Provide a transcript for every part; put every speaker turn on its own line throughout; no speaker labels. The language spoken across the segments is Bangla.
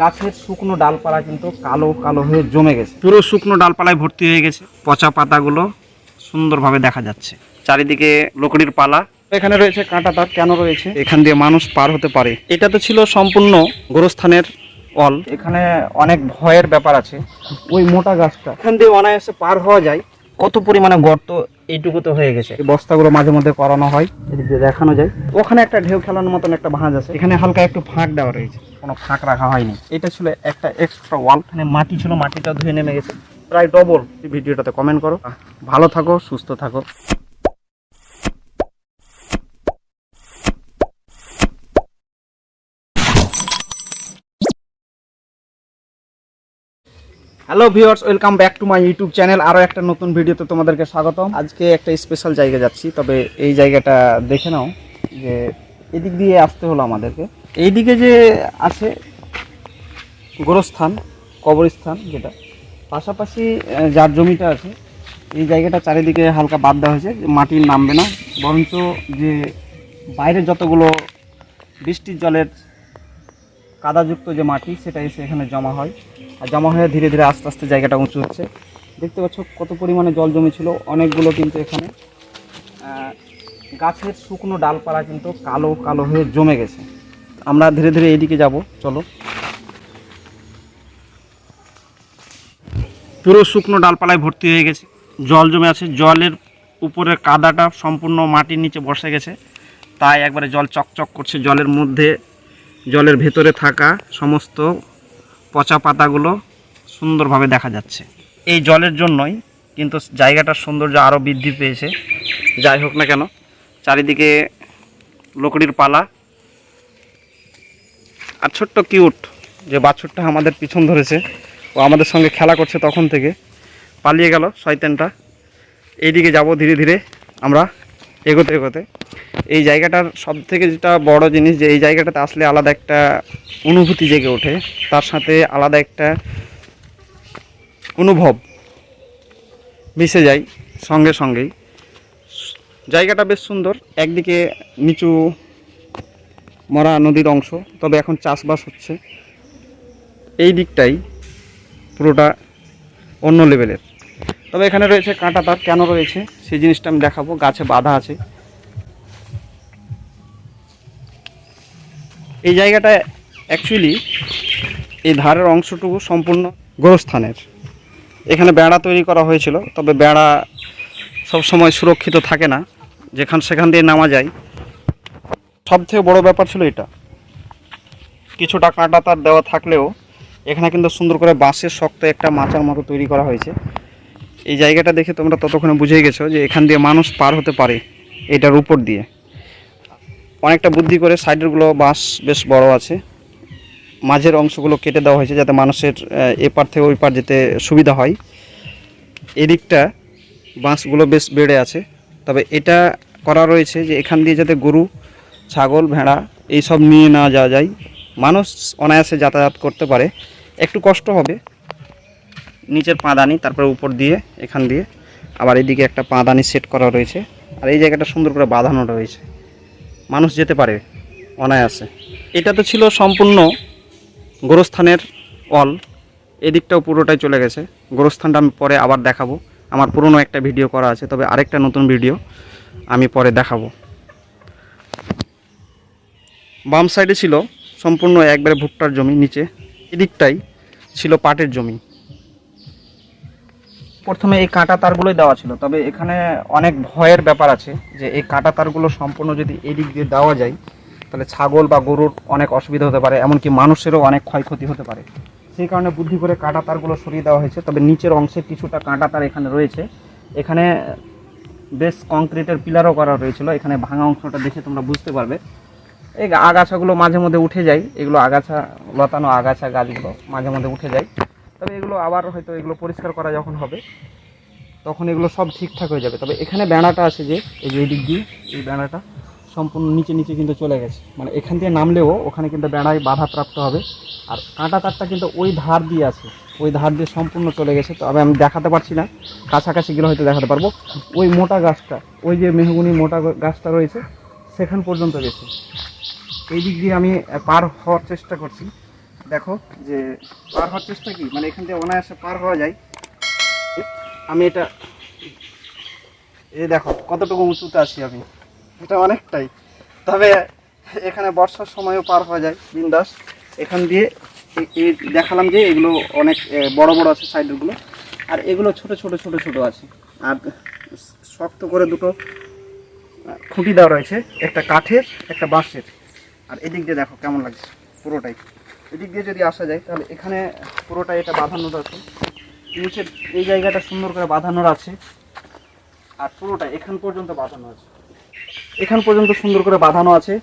গাছের শুকনো ডালপালা কিন্তু কালো কালো হয়ে জমে গেছে। পুরো শুকনো ডালপালায় ভর্তি হয়ে গেছে। পচা পাতাগুলো সুন্দরভাবে দেখা যাচ্ছে। চারিদিকে লকড়ির পালা। এখানে রয়েছে কাঁটা তার। কেন রয়েছে? এখান দিয়ে মানুষ পার হতে পারে। এটা তো ছিল সম্পূর্ণ গোরস্থানের অল। এখানে অনেক ভয়ের ব্যাপার আছে। ওই মোটা গাছটা। এখান দিয়ে অনায়াসে পার হওয়া যায়। কত পরিমাণে গর্ত এইটুকুতে হয়ে গেছে। এই বস্তাগুলো মাঝে মধ্যে করানো হয়। দেখানো যায়। ওখানে একটা ঢেউ খেলানোর মতন একটা ভাঁজ আছে। এখানে হালকা একটু ফাঁক দেওয়া রয়েছে। কোনো ফাঁক রাখা হয়নি। এটা ছিল একটা এক্সট্রা ওয়াল মানে মাটি ছিল মাটিটা ধুয়ে নেমে গেছে। প্রায় ডবল ভিডিওটাতে কমেন্ট করো। ভালো থাকো, সুস্থ থাকো। Hello viewers welcome back to my YouTube channel আরও একটা নতুন ভিডিওতে তোমাদেরকে স্বাগতম। আজকে একটা স্পেশাল জায়গা যাচ্ছি, তবে এই জায়গাটা দেখে নাও যে এদিক দিয়ে আসতে হলো আমাদেরকে। এইদিকে যে আছে গোরস্থান, কবরস্থান যেটা, পাশাপাশি যার জমিটা আছে, এই জায়গাটা চারিদিকে হালকা বাদ দেওয়া হয়েছে মাটি নামবে না। বরঞ্চ যে বাইরে যতগুলো বৃষ্টির জলের কাদাযুক্ত যে মাটি, সেটা এসে এখানে জমা হয়। আর জমা হয়ে ধীরে ধীরে আস্তে আস্তে জায়গাটা উঁচু হচ্ছে। দেখতে পাচ্ছ কত পরিমাণে জল জমেছিল, অনেকগুলো কিন্তু এখানে। গাছের শুকনো ডালপালা কিন্তু কালো কালো হয়ে জমে গেছে। আমরা ধীরে ধীরে এইদিকে যাব, চলো। পুরো শুকনো ডালপালায় ভর্তি হয়ে গেছে। জল জমে আছে। জলের উপরে কাদাটা সম্পূর্ণ মাটির নিচে বসে গেছে। তাই একবারে জল চকচক করছে। জলের মধ্যে, জলের ভেতরে থাকা সমস্ত পচা পাতাগুলো সুন্দরভাবে দেখা যাচ্ছে। এই জলের জন্যই কিন্তু জায়গাটার সৌন্দর্য আরও বৃদ্ধি পেয়েছে। যাই হোক না কেন, চারিদিকে লকড়ির পালা। আর ছোট্ট কিউট যে বাছুরটা আমাদের পিছন ধরেছে, ও আমাদের সঙ্গে খেলা করছে তখন থেকে। পালিয়ে গেল শয়তানটা। এইদিকে যাব ধীরে ধীরে আমরা এগোতে এগোতে। এই জায়গাটার সব থেকে যেটা বড় জিনিস যে এই জায়গাটাতে আসলে আলাদা একটা অনুভূতি জেগে ওঠে। তার সাথে আলাদা একটা অনুভব মিশে যায় সঙ্গে সঙ্গেই। জায়গাটা বেশ সুন্দর। একদিকে নিচু মরা নদীর অংশ, তবে এখন চাষবাস হচ্ছে। এই দিকটাই পুরোটা অন্য লেভেলের। তবে এখানে রয়েছে কাঁটা তার, কেন রয়েছে সেই জিনিসটা আমি দেখাবো, গাছে বাঁধা আছে। এই জায়গাটা অ্যাকচুয়ালি এই ধারের অংশটুকু সম্পূর্ণ গোরস্থানের। এখানে বেড়া তৈরি করা হয়েছিল, তবে বেড়া সবসময় সুরক্ষিত থাকে না, যেখান সেখান দিয়ে নামা যায়। সব থেকে বড়ো ব্যাপার ছিল এটা। কিছুটা কাঁটা তার দেওয়া থাকলেও এখানে কিন্তু সুন্দর করে বাঁশের শক্ত একটা মাচার মতো তৈরি করা হয়েছে। এই জায়গাটা দেখে তোমরা ততক্ষণে বুঝে গেছো যে এখান দিয়ে মানুষ পার হতে পারে এটার উপর দিয়ে। অনেকটা বুদ্ধি করে সাইডেরগুলো বাঁশ বেশ বড় আছে। মাঝের অংশগুলো কেটে দেওয়া হয়েছে যাতে মানুষের এপার থেকে ওই পার যেতে সুবিধা হয়। এদিকটা বাঁশগুলো বেশ বেড়ে আছে। তবে এটা করা রয়েছে যে এখান দিয়ে যাতে গরু ছাগল, ভেড়া এইসব নিয়ে না যাওয়া যায়। মানুষ অনায়াসে যাতায়াত করতে পারে। একটু কষ্ট হবে। নিচের পাঁদানি, তারপরে উপর দিয়ে, এখান দিয়ে। আবার এদিকে একটা পাঁদানি সেট করা রয়েছে। আর এই জায়গাটা সুন্দর করে বাঁধানো রয়েছে। মানুষ যেতে পারে অনায়াসে। এটা তো ছিল সম্পূর্ণ গোরস্থানের অল এদিকটাও পুরোটাই চলে গেছে। গোরস্থানটা আমি পরে আবার দেখাবো। আমার পুরনো একটা ভিডিও করা আছে, তবে আরেকটা নতুন ভিডিও আমি পরে দেখাবো। বাম সাইডে ছিল সম্পূর্ণ একবারে ভুট্টার জমি, নিচে এদিকটাই ছিল পাটের জমি। প্রথমে এই কাঁটা তারগুলোই দেওয়া ছিল, তবে এখানে অনেক ভয়ের ব্যাপার আছে যে এই কাঁটা তারগুলো সম্পূর্ণ যদি এদিক দিয়ে দেওয়া যায়, তাহলে ছাগল বা গরুর অনেক অসুবিধা হতে পারে, এমনকি মানুষেরও অনেক ক্ষয়ক্ষতি হতে পারে। সেই কারণে বুদ্ধি করে কাঁটা তারগুলো সরিয়ে দেওয়া হয়েছে, তবে নিচের অংশে কিছুটা কাঁটা তার এখানে রয়েছে। এখানে বেশ কংক্রিটের পিলারও করা রয়েছিল, এখানে ভাঙা অংশটা দেখে তোমরা বুঝতে পারবে। এই আগাছাগুলো মাঝে মধ্যে উঠে যায়। এগুলো আগাছা, লতানো আগাছা গাছগুলো মাঝে মধ্যে উঠে যায়। তবে এগুলো আবার হয়তো এগুলো পরিষ্কার করা যখন হবে, তখন এগুলো সব ঠিকঠাক হয়ে যাবে। তবে এখানে বেড়াটা আছে যে, এই যে এই দিক দিয়ে এই বেড়াটা সম্পূর্ণ নিচে নিচে কিন্তু চলে গেছে। মানে এখান দিয়ে নামলেও ওখানে কিন্তু বেড়ায় বাধাপ্রাপ্ত হবে। আর কাঁটা তারটা কিন্তু ওই ধার দিয়ে আছে। ওই ধার দিয়ে সম্পূর্ণ চলে গেছে। তবে আমি দেখাতে পারছি না। কাছাকাছি গেলে হয়তো দেখাতে পারব। ওই মোটা গাছটা, ওই যে মেহগুনি মোটা গাছটা রয়েছে, সেখান পর্যন্ত গেছে। এই দিক দিয়ে আমি পার হওয়ার চেষ্টা করছি। দেখো যে পার হওয়ার চেষ্টা কি? মানে এখান থেকে অনায়াসে পার হওয়া যায়। আমি এটা, এই দেখো, কতটুকু উঁচুতে আছি আমি। এটা অনেকটাই। তবে এখানে বর্ষার সময়ও পার হওয়া যায়, বিন্দাস। এখান দিয়ে এই দেখালাম যে এগুলো অনেক বড় বড় আছে সাইডগুলো। আর এগুলো ছোট ছোট ছোট ছোট আছে। আর শক্ত করে দুটো খুঁটি দেওয়া রয়েছে। একটা কাঠের, একটা বাঁশের। আর এদিক দিয়ে দেখো কেমন লাগছে, পুরোটাই। এদিক দিয়ে যদি আসা যায়, তাহলে এখানে পুরোটাই এটা বাঁধানোর আছে। নিচের এই জায়গাটা সুন্দর করে বাঁধানোর আছে। আর পুরোটা এখান পর্যন্ত বাঁধানো আছে। এখান পর্যন্ত সুন্দর করে বাঁধানো আছে।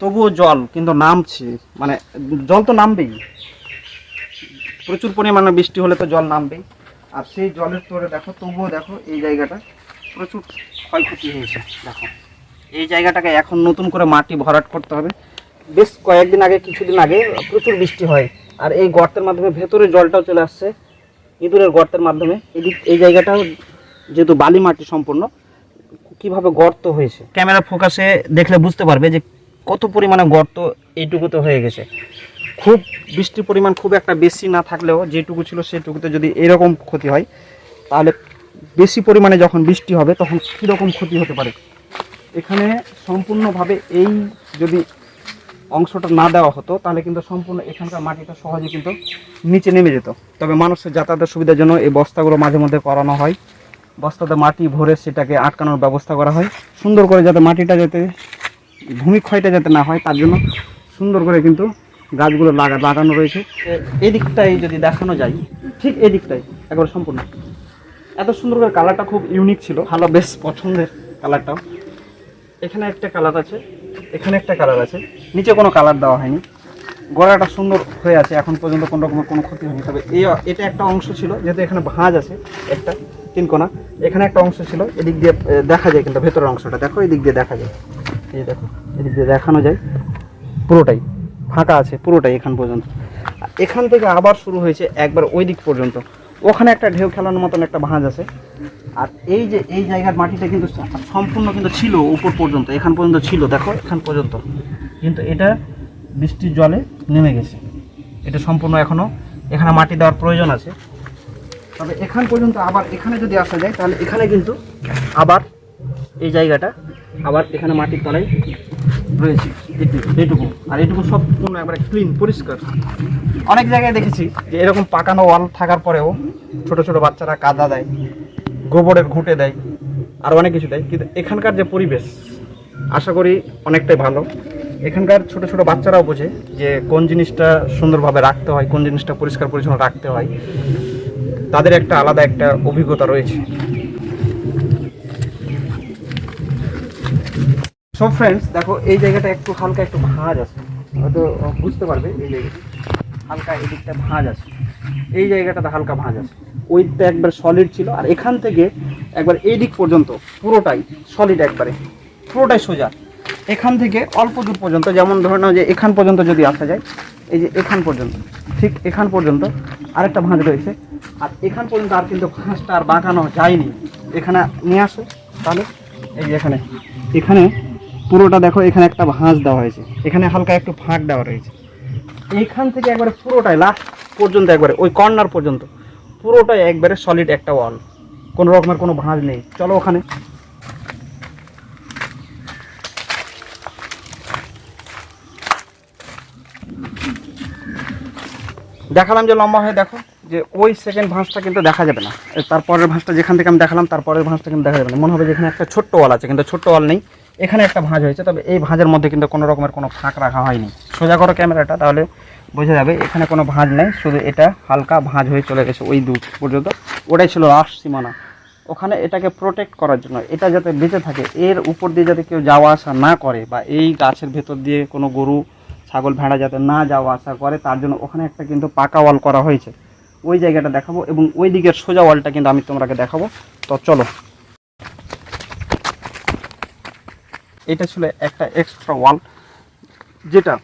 তবুও জল, কিন্তু নামছে। মানে জল তো নামবেই। প্রচুর পরিমাণে বৃষ্টি হলে তো জল নামবেই। আর সেই জলের তোরে দেখো, তবুও দেখো এই জায়গাটা প্রচুর ক্ষয়ক্ষতি হয়েছে। দেখো। এই জায়গাটাকে এখন নতুন করে মাটি ভরাট করতে হবে। বেশ কয়েকদিন আগে, কিছুদিন আগে প্রচুর বৃষ্টি হয়। আর এই গর্তের মাধ্যমে ভেতরে জলটাও চলে আসছে, ইঁদুরের গর্তের মাধ্যমে। এদিক, এই জায়গাটা যেহেতু বালি মাটি সম্পূর্ণ, কীভাবে গর্ত হয়েছে? ক্যামেরা ফোকাসে দেখলে বুঝতে পারবে যে কত পরিমাণে গর্ত এইটুকুতে হয়ে গেছে। খুব বৃষ্টির পরিমাণ খুব একটা বেশি না থাকলেও যেটুকু ছিল সেটুকুতে যদি এরকম ক্ষতি হয়, তাহলে বেশি পরিমাণে যখন বৃষ্টি হবে, তখন কীরকম ক্ষতি হতে পারে? এখানে সম্পূর্ণভাবে এই যদি অংশটা না দেওয়া হতো, তাহলে কিন্তু সম্পূর্ণ এখানকার মাটিটা সহজে কিন্তু নিচে নেমে যেত। তবে মানুষের যাতায়াতের সুবিধার জন্য এই বস্তাগুলো মাঝে মধ্যে করানো হয়। বস্তাতে মাটি ভরে সেটাকে আটকানোর ব্যবস্থা করা হয়। সুন্দর করে যাতে মাটিটা যাতে ভূমিক্ষয়টা যাতে না হয়, তার জন্য সুন্দর করে কিন্তু গাছগুলো লাগা লাগানো রয়েছে। এ- এই দিকটাই যদি দেখানো যায়, ঠিক এদিকটাই দিকটাই একবার সম্পূর্ণ। এত সুন্দর করে কালারটা খুব ইউনিক ছিল। ভালো, বেশ পছন্দের কালারটাও। এখানে একটা কালার আছে, এখানে একটা কালার আছে। নিচে কোনো কালার দেওয়া হয়নি। গোড়াটা সুন্দর হয়ে আছে, এখন পর্যন্ত কোনো রকমের কোনো ক্ষতি হয়নি। তবে এই এটা একটা অংশ ছিল, যেহেতু এখানে ভাঁজ আছে, একটা, তিন কোনা। এখানে একটা অংশ ছিল, এদিক দিয়ে দেখা যায় কিন্তু ভেতরের অংশটা। দেখো, এদিক দিয়ে দেখা যায়। এই দেখো, এদিক দিয়ে দেখানো যায়। পুরোটাই, ফাঁকা আছে, পুরোটাই এখান পর্যন্ত। এখান থেকে আবার শুরু হয়েছে একবার ওই দিক পর্যন্ত। ওখানে একটা ঢেউ খেলানোর মতন একটা ভাঁজ আছে। আর এই যে, এই জায়গার মাটিটা কিন্তু সম্পূর্ণ কিন্তু ছিল উপর পর্যন্ত, এখান পর্যন্ত ছিল, দেখো, এখান পর্যন্ত। কিন্তু এটা বৃষ্টির জলে নেমে গেছে। এটা সম্পূর্ণ এখনও এখানে মাটি দেওয়ার প্রয়োজন আছে। তবে এখান পর্যন্ত আবার এখানে যদি আসা যায়, তাহলে এখানে কিন্তু আবার এই জায়গাটা, আবার এখানে মাটির তলায় রয়েছে। এটুকু। আর এটুকু সম্পূর্ণ একবারে ক্লিন পরিষ্কার। অনেক জায়গায় দেখেছি যে এরকম পাকানো ওয়াল থাকার পরেও ছোট ছোট বাচ্চারা কাদা দেয়, গোবরের ঘুঁটে দেয়, আর অনেক কিছু দেয়। কিন্তু এখানকার যে পরিবেশ, আশা করি অনেকটাই ভালো। এখানকার ছোট ছোট বাচ্চারাও বোঝে যে কোন জিনিসটা সুন্দরভাবে রাখতে হয়, কোন জিনিসটা পরিষ্কার পরিচ্ছন্ন রাখতে হয়। তাদের একটা আলাদা একটা অভিজ্ঞতা রয়েছে। সব ফ্রেন্ডস দেখো, এই জায়গাটা একটু হালকা একটু ভাঁজ আছে। হয়তো বুঝতে পারবে এই জায়গাটা। হালকা এদিকটা ভাঁজ আছে। এই জায়গাটাতে হালকা ভাঁজ আছে। ওইটা একবার সলিড ছিল, আর এখান থেকে একবার এই দিক পর্যন্ত পুরোটাই সলিড একবারে। পুরোটাই সোজা। এখান থেকে অল্প দূর পর্যন্ত, যেমন ধরে নাও যে এখান পর্যন্ত যদি আসা যায়, এই যে এখান পর্যন্ত, ঠিক এখান পর্যন্ত আরেকটা ভাঁজ রয়েছে। আর এখান পর্যন্ত আর কিন্তু ভাঁজটা আর বাঁকানো যায়নি। এখানে নিয়ে আসো, তাহলে, এই যে এখানে। এখানে পুরোটা দেখো, এখানে একটা ভাঁজ দেওয়া হয়েছে। এখানে হালকা একটু ফাঁক দেওয়া রয়েছে। এইখান থেকে একবারে পুরোটাই লাস্ট পর্যন্ত একবারে, ওই কর্নার পর্যন্ত, পুরোটাই একবারে সলিড একটা ওয়াল কোনো রকমের কোনো ভাঁজ নেই। চলো ওখানে। দেখালাম যে লম্বা হয়ে দেখো, যে ওই সেকেন্ড ভাঁজটা কিন্তু দেখা যাবে না। তারপরের ভাঁজটা যেখান থেকে আমি দেখালাম, তারপরের ভাঁজটা কিন্তু দেখা যাবে না। মনে হবে যে এখানে একটা ছোট্ট ওয়াল আছে, কিন্তু ছোট্ট ওয়াল নেই। এখানে একটা ভাঁজ হয়েছে, তবে এই ভাঁজের মধ্যে কিন্তু কোনো রকমের কোনো ফাঁক রাখা হয়নি। সোজা করো ক্যামেরাটা, তাহলে বোঝা যাবে এখানে কোনো ভাঁজ নেই, শুধু এটা হালকা ভাঁজ হয়ে চলে গেছে ওই দূর পর্যন্ত। ওটাই ছিল লাস্ট সীমানা। ওখানে এটাকে প্রোটেক্ট করার জন্য, এটা যাতে বেঁচে থাকে, এর উপর দিয়ে যাতে কেউ যাওয়া আসা না করে বা এই গাছের ভেতর দিয়ে কোনো গরু, ছাগল, ভেড়া যাতে না যাওয়া আসা করে, তার জন্য ওখানে একটা কিন্তু পাকা ওয়াল করা হয়েছে। ওই জায়গাটা দেখাবো এবং ওই দিকের সোজা ওয়ালটা কিন্তু আমি তোমাকে দেখাবো। তো চলো। এটা ছিল একটা এক্সট্রা ওয়াল যেটা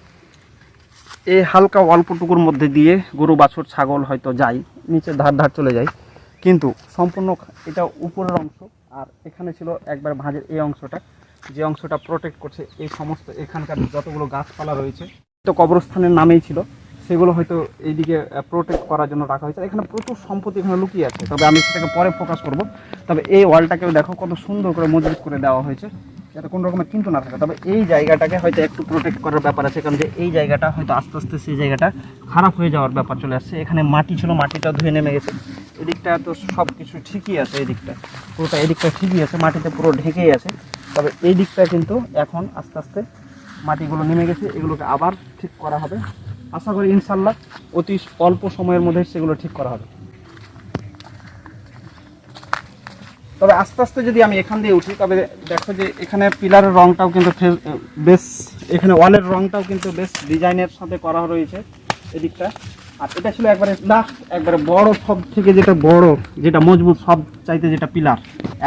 এই হালকা অল্পটুকুর মধ্যে দিয়ে গরু, বাছুর, ছাগল হয়তো যায়, নিচে ধার ধার চলে যায়। কিন্তু সম্পূর্ণ এটা উপরের অংশ, আর এখানে ছিল একবার ভাঁজের এই অংশটা, যে অংশটা প্রোটেক্ট করছে এই সমস্ত এখানকার যতগুলো গাছপালা রয়েছে। তো কবরস্থানের নামেই ছিল, সেগুলো হয়তো এইদিকে প্রোটেক্ট করার জন্য রাখা হয়েছে। এখানে প্রচুর সম্পত্তি এখানে লুকিয়ে আছে, তবে আমি সেটাকে পরে ফোকাস করব। তবে এই ওয়ালটাকেও দেখো কত সুন্দর করে মজবুত করে দেওয়া হয়েছে। যাতে কোনো রকমের চিন্তা না থাকে। তবে এই জায়গাটাকে হয়তো একটু প্রোটেক্ট করার ব্যাপার আছে, কারণ যে এই জায়গাটা হয়তো আস্তে আস্তে সেই জায়গাটা খারাপ হয়ে যাওয়ার ব্যাপার চলে আসছে। এখানে মাটি ছিল, মাটিটা ধুয়ে নেমে গেছে। এদিকটা তো সব কিছু ঠিকই আছে এই দিকটা পুরোটা এদিকটা ঠিকই আছে, মাটিতে পুরো ঢেকেই আছে। তবে এই দিকটা কিন্তু এখন আস্তে আস্তে মাটিগুলো নেমে গেছে, এগুলোকে আবার ঠিক করা হবে। আশা করি ইনশাল্লাহ অতি অল্প সময়ের মধ্যে সেগুলো ঠিক করা হবে। তবে আস্তে আস্তে যদি আমি এখান দিয়ে উঠি, তবে দেখো যে এখানে পিলারের রংটাও কিন্তু বেশ, এখানে ওয়ালের রংটাও কিন্তু বেশ ডিজাইনের সাথে করা রয়েছে এদিকটা। আর এটা ছিল একবারে না একবারে বড় সব থেকে যেটা বড়, যেটা মজবুত সব চাইতে যেটা পিলার।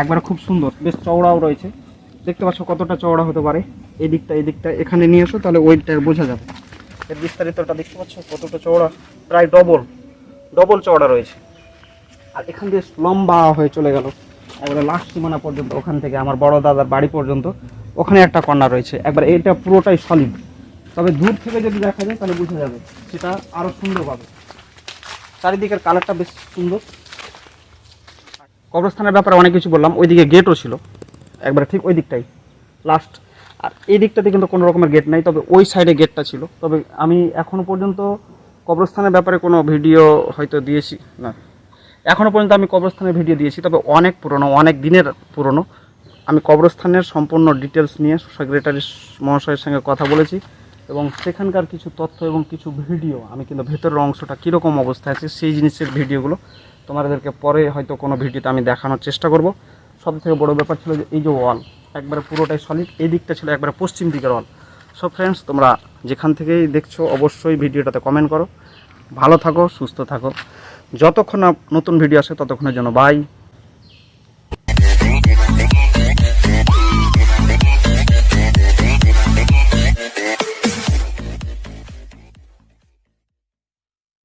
একবারে খুব সুন্দর, বেশ চওড়াও রয়েছে। দেখতে পাচ্ছ কতটা চওড়া হতে পারে। এই দিকটা এই দিকটা এখানে নিয়ে এসো, তাহলে ওইটা বোঝা যাবে। এর বিস্তারিতটা দেখতে পাচ্ছ, কতটা চওড়া। প্রায় ডবল ডবল চওড়া রয়েছে। আর এখান দিয়ে লম্বা হয়ে চলে গেল। একবারে লাস্ট সীমানা পর্যন্ত, ওখান থেকে আমার বড় দাদার বাড়ি পর্যন্ত, ওখানে একটা কর্নার রয়েছে। একবার এটা পুরোটাই সলিড তবে দূর থেকে যদি দেখা যায়, তাহলে বোঝা যাবে সেটা আরও সুন্দর পাবে চারিদিকের কালারটা বেশ সুন্দর। কবরস্থানের ব্যাপারে অনেক কিছু বললাম। ওইদিকে গেটও ছিল। একবার ঠিক ওই দিকটাই। লাস্ট আর এই দিকটাতে কিন্তু কোনো রকমের গেট নাই, তবে ওই সাইডে গেটটা ছিল। তবে আমি এখনও পর্যন্ত কবরস্থানের ব্যাপারে কোনো ভিডিও হয়তো দিয়েছি না। এখনও পর্যন্ত আমি কবরস্থানের ভিডিও দিয়েছি, তবে অনেক পুরনো, অনেক দিনের পুরনো। আমি কবরস্থানের সম্পূর্ণ ডিটেলস নিয়ে সেক্রেটারি মহাশয়ের সঙ্গে কথা বলেছি এবং সেখানকার কিছু তথ্য এবং কিছু ভিডিও আমি কিন্তু ভেতরের অংশটা কীরকম অবস্থায় আছে সেই জিনিসের ভিডিওগুলো তোমাদেরকে পরে হয়তো কোনো ভিডিওতে আমি দেখানোর চেষ্টা করব। সব থেকে বড় ব্যাপার ছিল যে এই যে ওয়াল একবারে পুরোটাই সলিড এই দিকটা ছিল একবারে পশ্চিম দিকের ওয়াল সব ফ্রেন্ডস তোমরা যেখান থেকেই দেখছ, অবশ্যই ভিডিওটাতে কমেন্ট করো। ভালো থাকো, সুস্থ থাকো। যতক্ষণ নতুন ভিডিও আসে ততক্ষণের জন্য বাই